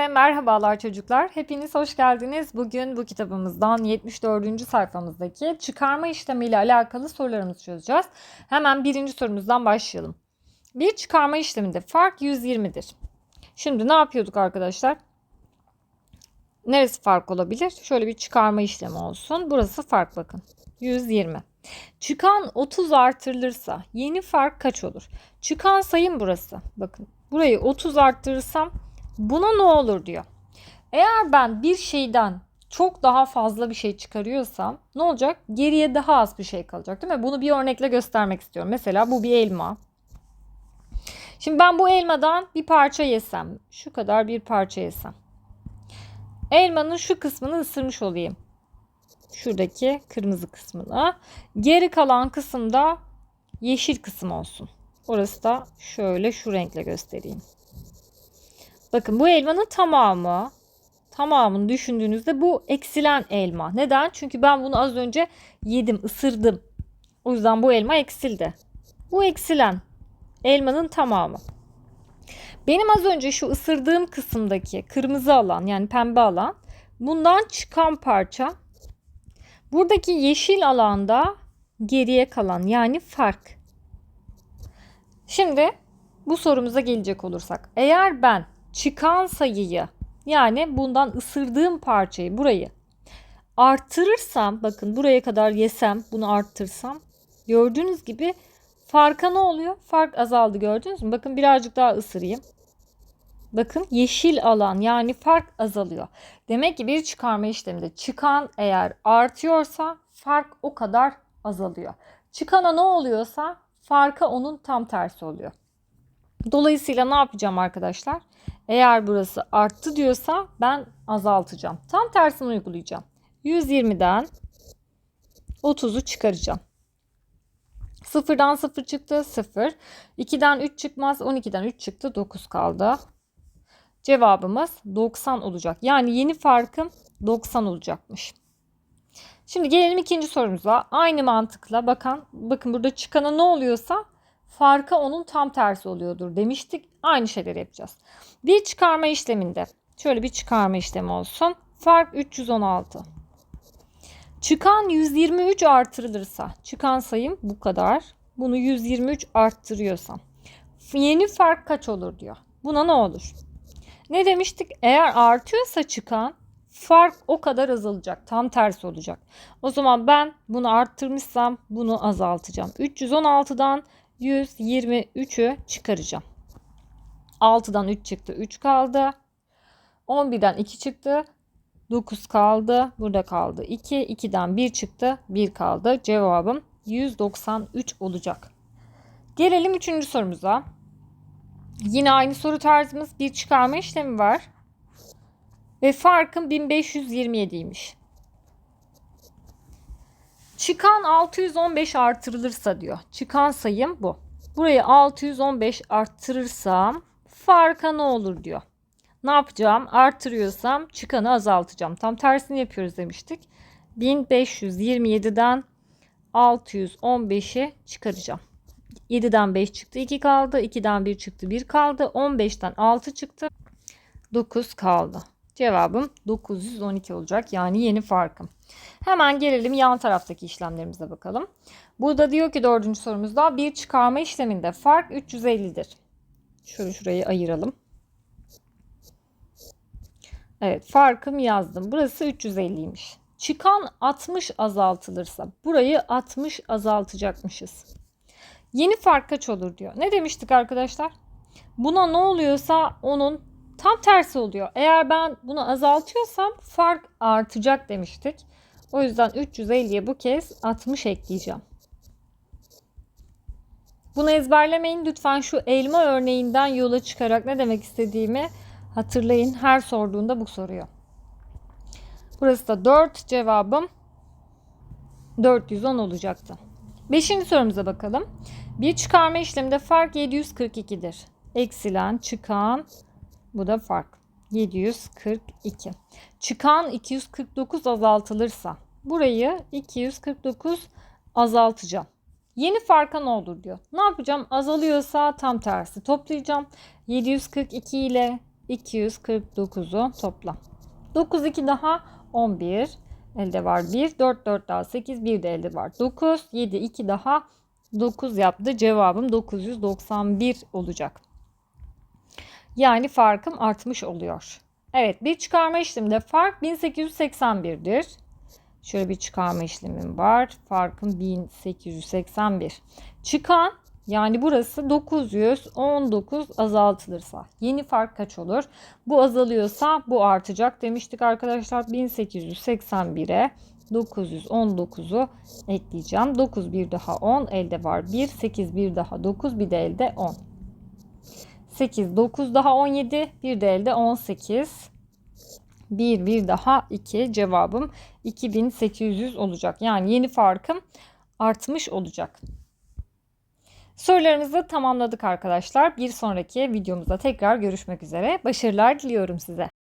Ve merhabalar çocuklar. Hepiniz hoş geldiniz. Bugün bu kitabımızdan 74. sayfamızdaki çıkarma işlemiyle alakalı sorularımızı çözeceğiz. Hemen birinci sorumuzdan başlayalım. Bir çıkarma işleminde fark 120'dir. Şimdi ne yapıyorduk arkadaşlar? Neresi fark olabilir? Şöyle bir çıkarma işlemi olsun. Burası fark bakın. 120. Çıkan 30 artırılırsa yeni fark kaç olur? Çıkan sayım burası. Bakın burayı 30 arttırırsam buna ne olur diyor. Eğer ben bir şeyden çok daha fazla bir şey çıkarıyorsam ne olacak? Geriye daha az bir şey kalacak değil mi? Bunu bir örnekle göstermek istiyorum. Mesela bu bir elma. Şimdi ben bu elmadan bir parça yesem, şu kadar bir parça yesem. Elmanın şu kısmını ısırmış olayım. Şuradaki kırmızı kısmını. Geri kalan kısımda yeşil kısım olsun. Orası da şöyle şu renkle göstereyim. Bakın bu elmanın tamamı tamamını düşündüğünüzde bu eksilen elma. Neden? Çünkü ben bunu az önce yedim, ısırdım. O yüzden bu elma eksildi. Bu eksilen elmanın tamamı. Benim az önce şu ısırdığım kısımdaki kırmızı alan yani pembe alan bundan çıkan parça buradaki yeşil alanda geriye kalan yani fark. Şimdi bu sorumuza gelecek olursak eğer ben çıkan sayıyı yani bundan ısırdığım parçayı burayı arttırırsam bakın buraya kadar yesem bunu arttırsam gördüğünüz gibi farka ne oluyor? Fark azaldı gördünüz mü? Bakın birazcık daha ısırayım. Bakın yeşil alan yani fark azalıyor. Demek ki bir çıkarma işleminde çıkan eğer artıyorsa fark o kadar azalıyor. Çıkana ne oluyorsa farka onun tam tersi oluyor. Dolayısıyla ne yapacağım arkadaşlar? Eğer burası arttı diyorsa ben azaltacağım. Tam tersini uygulayacağım. 120'den 30'u çıkaracağım. 0'dan 0 çıktı 0. 2'den 3 çıkmaz 12'den 3 çıktı 9 kaldı. Cevabımız 90 olacak. Yani yeni farkım 90 olacakmış. Şimdi gelelim ikinci sorumuza. Aynı mantıkla bakın bakın burada çıkana ne oluyorsa farka onun tam tersi oluyordur demiştik. Aynı şeyleri yapacağız. Bir çıkarma işleminde şöyle bir çıkarma işlemi olsun. Fark 316. Çıkan 123 artırılırsa çıkan sayım bu kadar. Bunu 123 arttırıyorsam yeni fark kaç olur diyor. Buna ne olur? Ne demiştik? Eğer artıyorsa çıkan fark o kadar azalacak. Tam tersi olacak. O zaman ben bunu arttırmışsam bunu azaltacağım. 316'dan 123'ü çıkaracağım. 6'dan 3 çıktı. 3 kaldı. 11'den 2 çıktı. 9 kaldı. Burada kaldı 2. 2'den 1 çıktı. 1 kaldı. Cevabım 193 olacak. Gelelim 3. sorumuza. Yine aynı soru tarzımız bir çıkarma işlemi var. Ve farkım 1527'ymiş. Çıkan 615 artırılırsa diyor. Çıkan sayım bu. Burayı 615 arttırırsam farka ne olur diyor. Ne yapacağım? Artırıyorsam çıkanı azaltacağım. Tam tersini yapıyoruz demiştik. 1527'den 615'i çıkaracağım. 7'den 5 çıktı 2 kaldı. 2'den 1 çıktı 1 kaldı. 15'ten 6 çıktı. 9 kaldı. Cevabım 912 olacak. Yani yeni farkım. Hemen gelelim yan taraftaki işlemlerimize bakalım. Burada diyor ki dördüncü sorumuzda bir çıkarma işleminde fark 350'dir. Şöyle şurayı ayıralım. Evet farkım yazdım. Burası 350'ymiş. Çıkan 60 azaltılırsa burayı 60 azaltacakmışız. Yeni fark kaç olur diyor. Ne demiştik arkadaşlar? Buna ne oluyorsa onun tam tersi oluyor. Eğer ben bunu azaltıyorsam fark artacak demiştik. O yüzden 350'ye bu kez 60 ekleyeceğim. Bunu ezberlemeyin. Lütfen şu elma örneğinden yola çıkarak ne demek istediğimi hatırlayın. Her sorduğunda bu soruyor. Burası da 4 cevabım 410 olacaktı. Beşinci sorumuza bakalım. Bir çıkarma işleminde fark 742'dir. Eksilen, çıkan, bu da fark. 742. Çıkan 249 azaltılırsa burayı 249 azaltacağım. Yeni farka ne olur diyor. Ne yapacağım? Azalıyorsa tam tersi toplayacağım. 742 ile 249'u topla. 9 2 daha 11. Elde var 1. 4 4 daha 8. 1 de elde var 9. 7 2 daha 9 yaptı. Cevabım 991 olacak. Yani farkım artmış oluyor. Evet bir çıkarma işleminde fark 1881'dir. Şöyle bir çıkarma işlemim var. Farkım 1881. Çıkan yani burası 919 azaltılırsa yeni fark kaç olur? Bu azalıyorsa bu artacak demiştik arkadaşlar. 1881'e 919'u ekleyeceğim. 9 bir daha 10 elde var 1. 8 bir daha 9 bir de elde 10. 8 9 daha 17 bir de elde 18. 1 bir daha 2 cevabım 2800 olacak. Yani yeni farkım artmış olacak. Sorularımızı tamamladık arkadaşlar. Bir sonraki videomuzda tekrar görüşmek üzere. Başarılar diliyorum size.